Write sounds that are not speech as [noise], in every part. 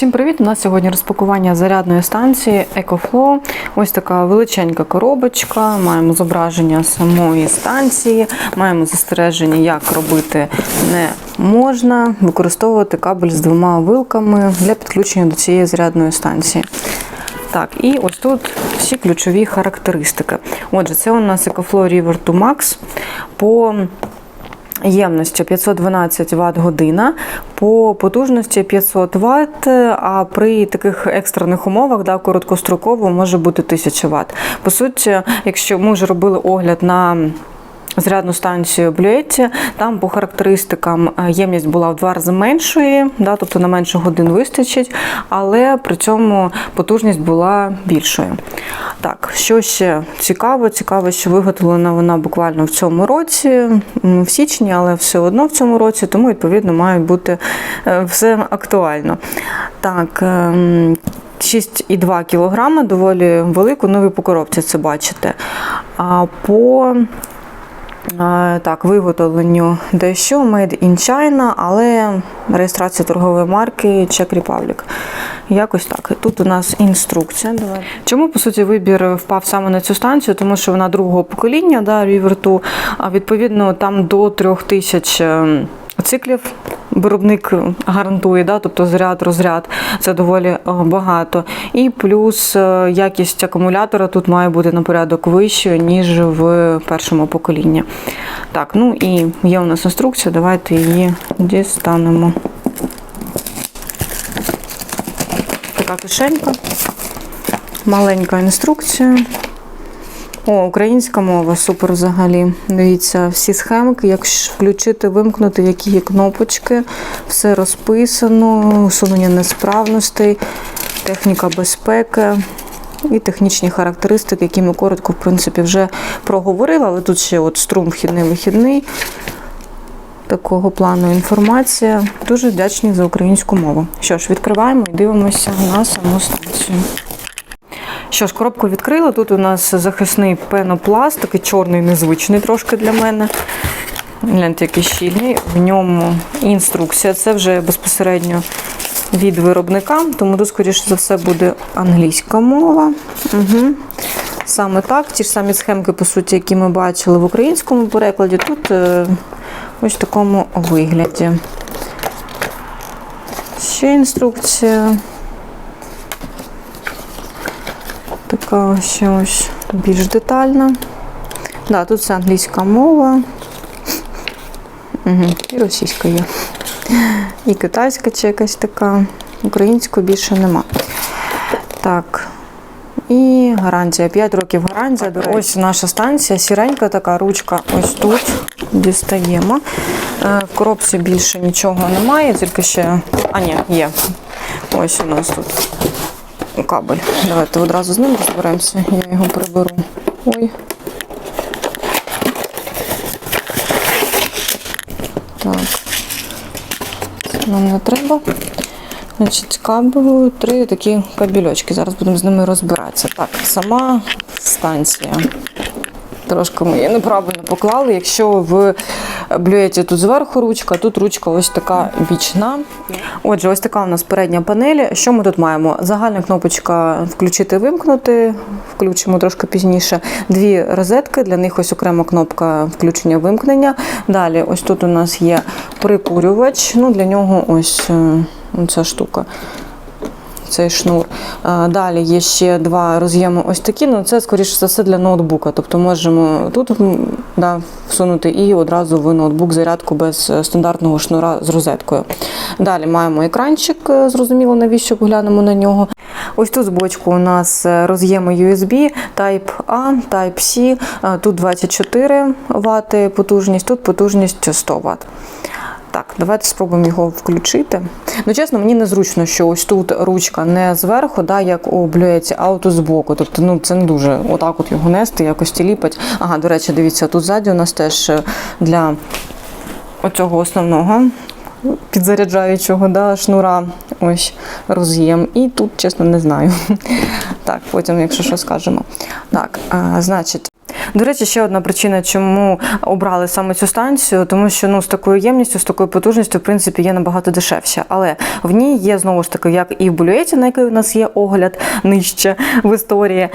Всім привіт! У нас сьогодні розпакування зарядної станції EcoFlow. Ось така величенька коробочка. Маємо зображення самої станції, маємо застереження, як робити не можна. Використовувати кабель з двома вилками для підключення до цієї зарядної станції. Так, і ось тут всі ключові характеристики. Отже, це у нас EcoFlow River 2 Max по ємності 512 Вт година, по потужності 500 Вт, а при таких екстрених умовах, да, короткостроково може бути 1000 Вт. По суті, якщо ми вже робили огляд на Зарядну станцію Блюетті, там по характеристикам е, ємність була в два рази меншою, да, тобто на менше годин вистачить, але при цьому потужність була більшою. Так, що ще цікаво? Цікаво, що виготовлена вона буквально в цьому році, в січні, але все одно в цьому році, тому відповідно має бути е, все актуально. Так. ем, 6,2 кг, доволі велику, ну ви по коробці це бачите. А по Так, виготовленню дещо Made in China, але реєстрація торгової марки Czech Republic. Якось так. Тут у нас інструкція. Давай. Чому, по суті, вибір впав саме на цю станцію? Тому що вона другого покоління, да, River 2, а відповідно там до трьох тисяч циклів виробник гарантує, да, тобто заряд, розряд це доволі е, багато. І плюс е, якість акумулятора тут має бути на порядок вищою, ніж в першому поколінні. Так, ну і є у нас інструкція, давайте її дістанемо. Така кишенька, маленька інструкція. О, українська мова, супер взагалі. Дивіться, всі схемки, як включити, вимкнути, які є кнопочки, все розписано, усунення несправностей, техніка безпеки і технічні характеристики, які ми коротко, в принципі, вже проговорили, але тут ще от струм вхідний-вихідний. Такого плану інформація. Дуже вдячні за українську мову. Що ж, відкриваємо і дивимося на саму станцію. Що ж, коробку відкрила. Тут у нас захисний пенопласт, такий чорний, незвичний трошки для мене. Гляньте, який щільний. В ньому інструкція. Це вже безпосередньо від виробника, тому тут, скоріше за все, буде англійська мова. Угу. Саме так. Ті ж самі схемки, по суті, які ми бачили в українському перекладі, тут е, ось в такому вигляді. Ще інструкція. Така ще ось більш детальна. Да, тут це англійська мова. Угу, І російська є. І китайська чи якась така. Української більше нема. Так. І гарантія. 5 років гарантія. До. Ось наша станція, сіренька така ручка ось тут. Дістаємо. Е, В коробці більше нічого немає, тільки ще. А, ні, є. Ось у нас тут кабель. Давайте одразу з ним розберемося, я його приберу. Ой. Так. Це нам не треба. Значить, кабелю, три такі кабельочки. Зараз будемо з ними розбиратися. Так, сама станція. Трошки ми її неправильно поклали. Якщо в блюєті тут зверху ручка, тут ручка ось така бічна. Отже, ось така у нас передня панель. Що ми тут маємо? Загальна кнопочка включити, вимкнути, включимо трошки пізніше. Дві розетки, для них ось окрема кнопка включення вимкнення. Далі, ось тут у нас є прикурювач. Ну, Для нього ось е, ця штука цей шнур. Далі є ще два роз'єми ось такі, ну це, скоріше за все, для ноутбука. Тобто можемо тут да, всунути і одразу в ноутбук зарядку без е, стандартного шнура з розеткою. Далі маємо екранчик, е, зрозуміло, навіщо поглянемо на нього. Ось тут з бочку у нас е, роз'єми USB, Type-A, Type-C, Е, тут 24 Вт потужність, тут потужність 100 Вт. Так, давайте спробуємо його включити. Ну, чесно, мені незручно, що ось тут ручка не зверху, да, як у блюеті, а от збоку. Тобто, ну це не дуже отак от його нести, якось тіліпать. Ага, до речі, дивіться, тут ззаді у нас теж е, для оцього основного підзаряджаючого да, шнура ось роз'єм. І тут, чесно, не знаю. [laughs] Так, потім, якщо що скажемо. Так, а, значить. До речі, ще одна причина, чому обрали саме цю станцію, тому що ну з такою ємністю, з такою потужністю, в принципі, є набагато дешевше. Але в ній є знову ж таки, як і в Блюеті, на який у нас є огляд нижче в історії.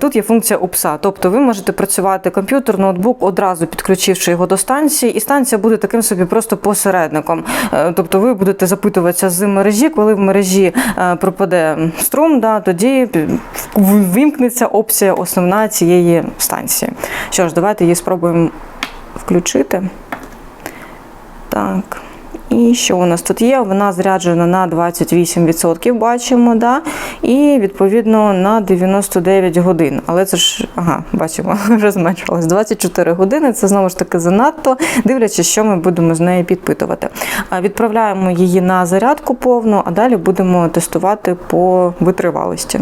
Тут є функція УПСа. Тобто ви можете працювати комп'ютер, ноутбук, одразу підключивши його до станції, і станція буде таким собі просто посередником. Е, Тобто ви будете запитуватися з мережі, коли в мережі е, пропаде струм, да, тоді вимкнеться опція основна цієї станції. Що ж, давайте її спробуємо включити. Так. І що у нас тут є? Вона заряджена на 28%, бачимо, да? і відповідно на 99 годин. Але це ж, ага, бачимо, [laughs] вже зменшилось. 24 години це знову ж таки занадто, дивлячись, що ми будемо з нею підпитувати. Відправляємо її на зарядку повну, а далі будемо тестувати по витривалості.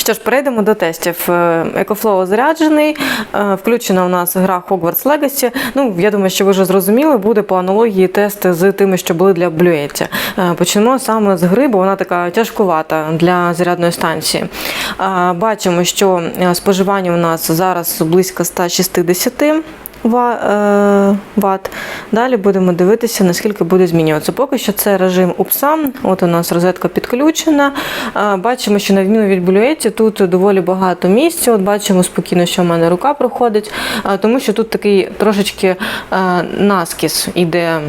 Що ж, перейдемо до тестів. Екофлоу заряджений, е, включена у нас гра Hogwarts Legacy. Ну, я думаю, що ви вже зрозуміли, буде по аналогії тести з тими, що були для Блюеті. Е, Почнемо саме з гри, бо вона така тяжкувата для зарядної станції. Е, Бачимо, що е, споживання у нас зараз близько 160 ва- е. Далі будемо дивитися, наскільки буде змінюватися. Поки що це режим УПСА. От у нас розетка підключена. Е, Бачимо, що на відміну від Блюеті тут доволі багато місця. От бачимо спокійно, що в мене рука проходить, е, тому що тут такий трошечки наскіс іде.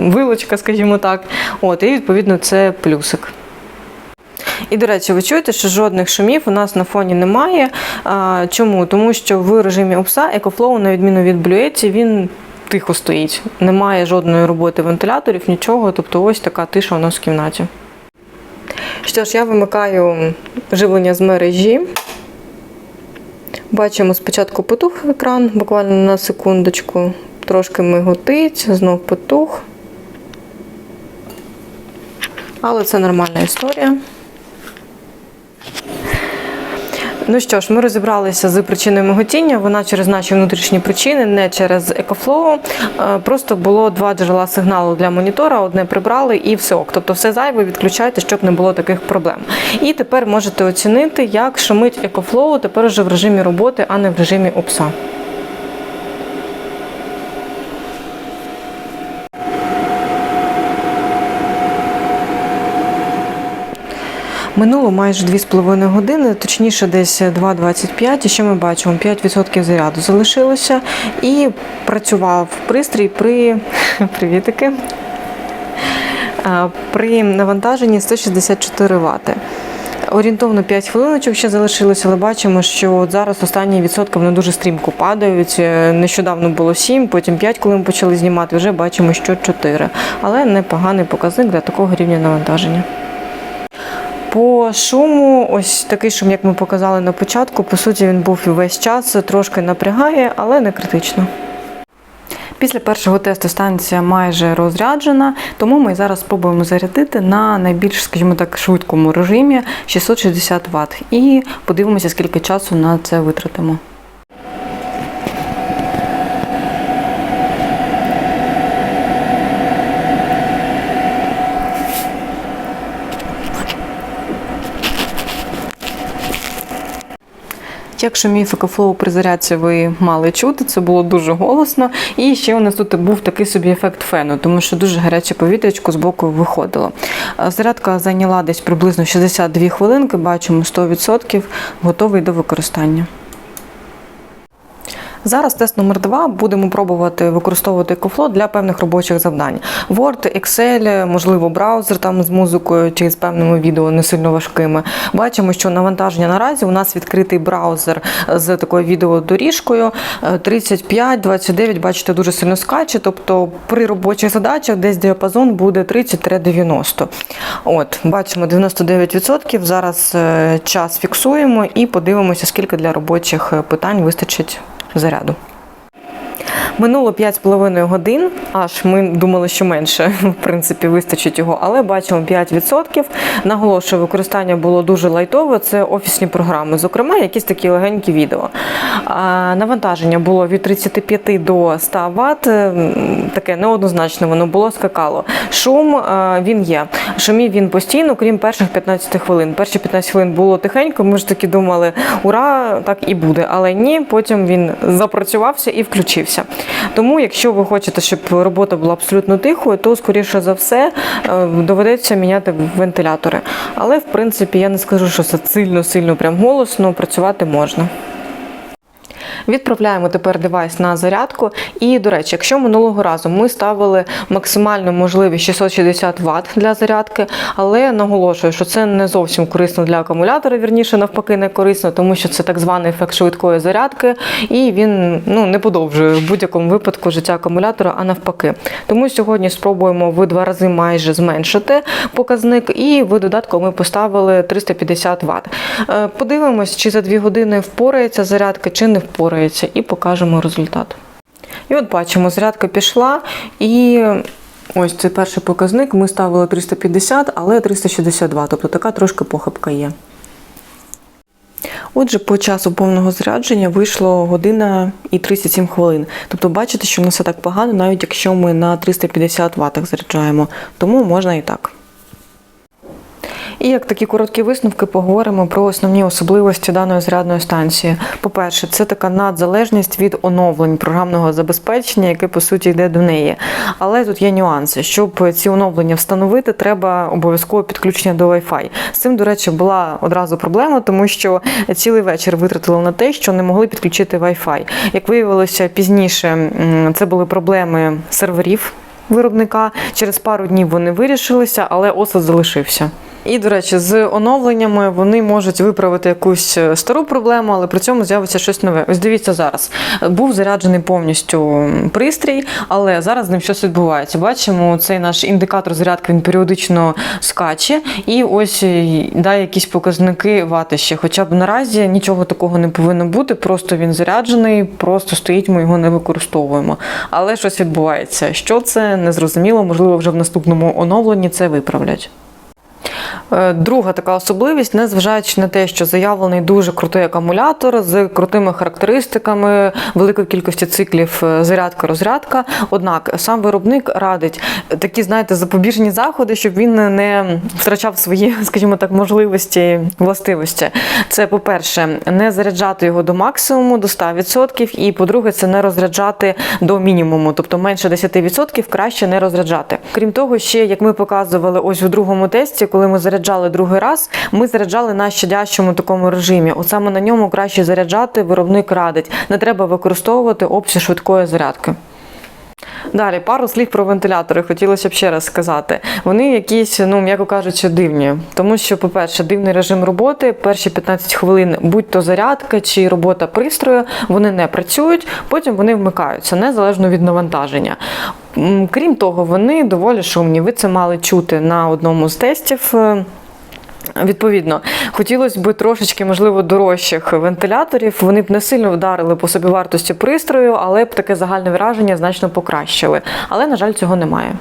Вилочка, скажімо так, от і відповідно це плюсик. І, до речі, ви чуєте, що жодних шумів у нас на фоні немає. Чому? Тому що в режимі OPSA EcoFlow, на відміну від Bluetti, він тихо стоїть. Немає жодної роботи вентиляторів, нічого. Тобто ось така тиша у нас в кімнаті. Що ж, я вимикаю живлення з мережі. Бачимо спочатку потух екран, буквально на секундочку. Трошки миготить, знов потух. Але це нормальна історія. Ну що ж, ми розібралися з причиною миготіння. Вона через наші внутрішні причини, не через EcoFlow. Е, Просто було два джерела сигналу для монітора, одне прибрали і все ок. Тобто все зайве відключайте, щоб не було таких проблем. І тепер можете оцінити, як шумить екофлоу тепер вже в режимі роботи, а не в режимі ОПСа. Минуло майже 2,5 години, точніше десь 2,25. І що ми бачимо? 5% заряду залишилося. І працював пристрій при [laughs] привітики. При навантаженні 164 Вт. Орієнтовно 5 хвилиночок ще залишилося, але бачимо, що от зараз останні відсотки вони дуже стрімко падають. Е, Нещодавно було 7, потім 5, коли ми почали знімати, вже бачимо, що 4. Але непоганий показник для такого рівня навантаження. По шуму, ось такий шум, як ми показали на початку, по суті, він був увесь весь час, трошки напрягає, але не критично. Після першого тесту станція майже розряджена, тому ми зараз спробуємо зарядити на найбільш, скажімо так, швидкому режимі 660 Вт. І подивимося, скільки часу на це витратимо. Як мій екофлоу при зарядці ви мали чути, це було дуже голосно. І ще у нас тут був такий собі ефект фену, тому що дуже гаряче повітрячко з боку виходило. Зарядка зайняла десь приблизно 62 хвилинки, бачимо 100%, готовий до використання. Зараз тест номер два. Будемо пробувати використовувати EcoFlow для певних робочих завдань. Word, Excel, можливо, браузер там з музикою чи з певними відео не сильно важкими. Бачимо, що навантаження наразі у нас відкритий браузер з такою відеодоріжкою. Е, 35, 29, бачите, дуже сильно скаче. Тобто при робочих задачах десь діапазон буде 30-90. От, бачимо 99%. Зараз е, час фіксуємо і подивимося, скільки для робочих е, питань вистачить заряду. Минуло 5,5 годин, аж ми думали, що менше, [laughs] в принципі, вистачить його, але бачимо 5%. Наголошую, використання було дуже лайтове. Це офісні програми, зокрема, якісь такі легенькі відео. Навантаження було від 35 до 100 Вт. Таке неоднозначне воно було, скакало. Шум е, він є. Шумів він постійно, крім перших 15 хвилин. Перші 15 хвилин було тихенько. Ми ж таки думали, ура, так і буде. Але ні, потім він запрацювався і включився. Тому, якщо ви хочете, щоб робота була абсолютно тихою, то скоріше за все е, доведеться міняти вентилятори. Але в принципі я не скажу, що це сильно сильно прям голосно працювати можна. Відправляємо тепер девайс на зарядку. І, до речі, якщо минулого разу ми ставили максимально можливість 660 Вт для зарядки, але наголошую, що це не зовсім корисно для акумулятора, вірніше навпаки, не корисно, тому що це так званий ефект швидкої зарядки, і він ну, не подовжує в будь-якому випадку життя акумулятора, а навпаки. Тому сьогодні спробуємо в два рази майже зменшити показник, і в додатку ми поставили 350 Вт. Е, Подивимось, чи за 2 години впорається зарядка, чи не впорається, і покажемо результат. І от бачимо, зарядка пішла, і ось цей перший показник. Ми ставили 350, але 362, тобто така трошки похибка є. Отже, по часу повного зарядження вийшло година і 37 хвилин. Тобто бачите, що не все так погано, навіть якщо ми на 350 ватах заряджаємо. Тому можна і так. І як такі короткі висновки поговоримо про основні особливості даної зарядної станції. По-перше, це така надзалежність від оновлень програмного забезпечення, яке по суті йде до неї. Але тут є нюанси. Щоб ці оновлення встановити, треба обов'язково підключення до Wi-Fi. З цим, до речі, була одразу проблема, тому що цілий вечір витратили на те, що не могли підключити Wi-Fi. Як виявилося пізніше, це були проблеми серверів виробника. Через пару днів вони вирішилися, але осад залишився. І, до речі, з оновленнями вони можуть виправити якусь е, стару проблему, але при цьому з'явиться щось нове. Ось дивіться зараз. Був заряджений повністю пристрій, але зараз з ним щось відбувається. Бачимо, цей наш індикатор зарядки він періодично скаче, і ось е, дає якісь показники вати ще. Хоча б наразі нічого такого не повинно бути, просто він заряджений, просто стоїть, ми його не використовуємо. Але щось відбувається. Що це незрозуміло, можливо, вже в наступному оновленні це виправлять. Е, Друга така особливість, незважаючи на те, що заявлений дуже крутий акумулятор з крутими характеристиками, великої кількості циклів е, зарядка-розрядка. Однак сам виробник радить такі, знаєте, запобіжні заходи, щоб він не втрачав свої, [laughs] скажімо так, можливості, властивості. Це, по-перше, не заряджати його до максимуму, до 100%, і по-друге, це не розряджати до мінімуму, тобто менше 10% краще не розряджати. Крім того, ще як ми показували ось у другому тесті, коли ми заряджали другий раз, ми заряджали на щадящому такому режимі. От саме на ньому краще заряджати, виробник радить. Не треба використовувати опцію швидкої зарядки. Далі, пару слів про вентилятори хотілося б ще раз сказати. Вони якісь, ну м'яко кажучи, дивні. Тому що, по-перше, дивний режим роботи, перші 15 хвилин, будь-то зарядка чи робота пристрою, вони не працюють, потім вони вмикаються незалежно від навантаження. Крім того, вони доволі шумні. Ви це мали чути на одному з тестів. е, Відповідно, хотілося б трошечки, можливо, дорожчих вентиляторів. Вони б не сильно вдарили по собівартості пристрою, але б таке загальне враження значно покращили. Але, на жаль, цього немає.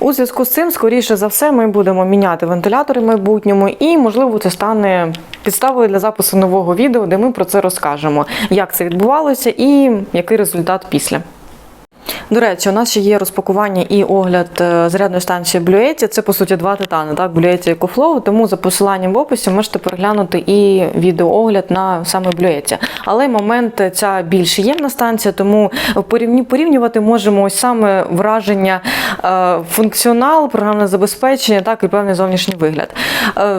У зв'язку з цим, скоріше за все, ми будемо міняти вентилятори в майбутньому, і, можливо, це стане підставою для запису нового відео, де ми про це розкажемо, як це відбувалося і який результат після. До речі, у нас ще є розпакування і огляд е, зарядної станції Bluetti. Це по суті два титани, так, Bluetti EcoFlow, Тому за посиланням в описі можете переглянути і відеоогляд на саме Bluetti. Але момент е, ця більш ємна станція, тому порівнювати можемо ось саме враження е, функціонал, програмне забезпечення, так і певний зовнішній вигляд.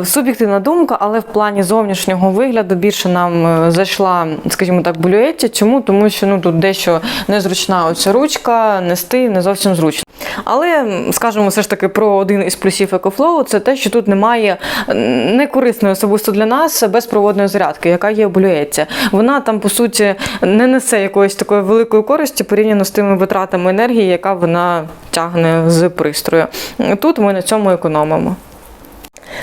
Суб'єктивна думка, але в плані зовнішнього вигляду більше нам зайшла, скажімо так, Bluetti. Чому? Тому що ну тут дещо незручна оця ручка, нести не зовсім зручно. Але скажемо все ж таки про один із плюсів EcoFlow, це те, що тут немає некорисної особисто для нас безпроводної зарядки, яка є облюється. Вона там по суті не несе якоїсь такої великої користі порівняно з тими витратами енергії, яка вона тягне з пристрою. Тут ми на цьому економимо.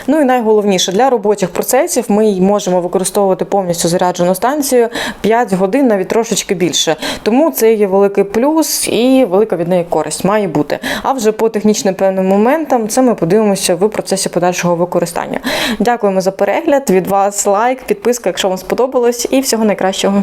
Ну і найголовніше для робочих процесів ми можемо використовувати повністю заряджену станцію 5 годин, навіть трошечки більше. Тому це є великий плюс і велика від неї користь має бути. А вже по технічним певним моментам це ми подивимося в процесі подальшого використання. Дякуємо за перегляд. Від вас лайк, підписка, якщо вам сподобалось, і всього найкращого.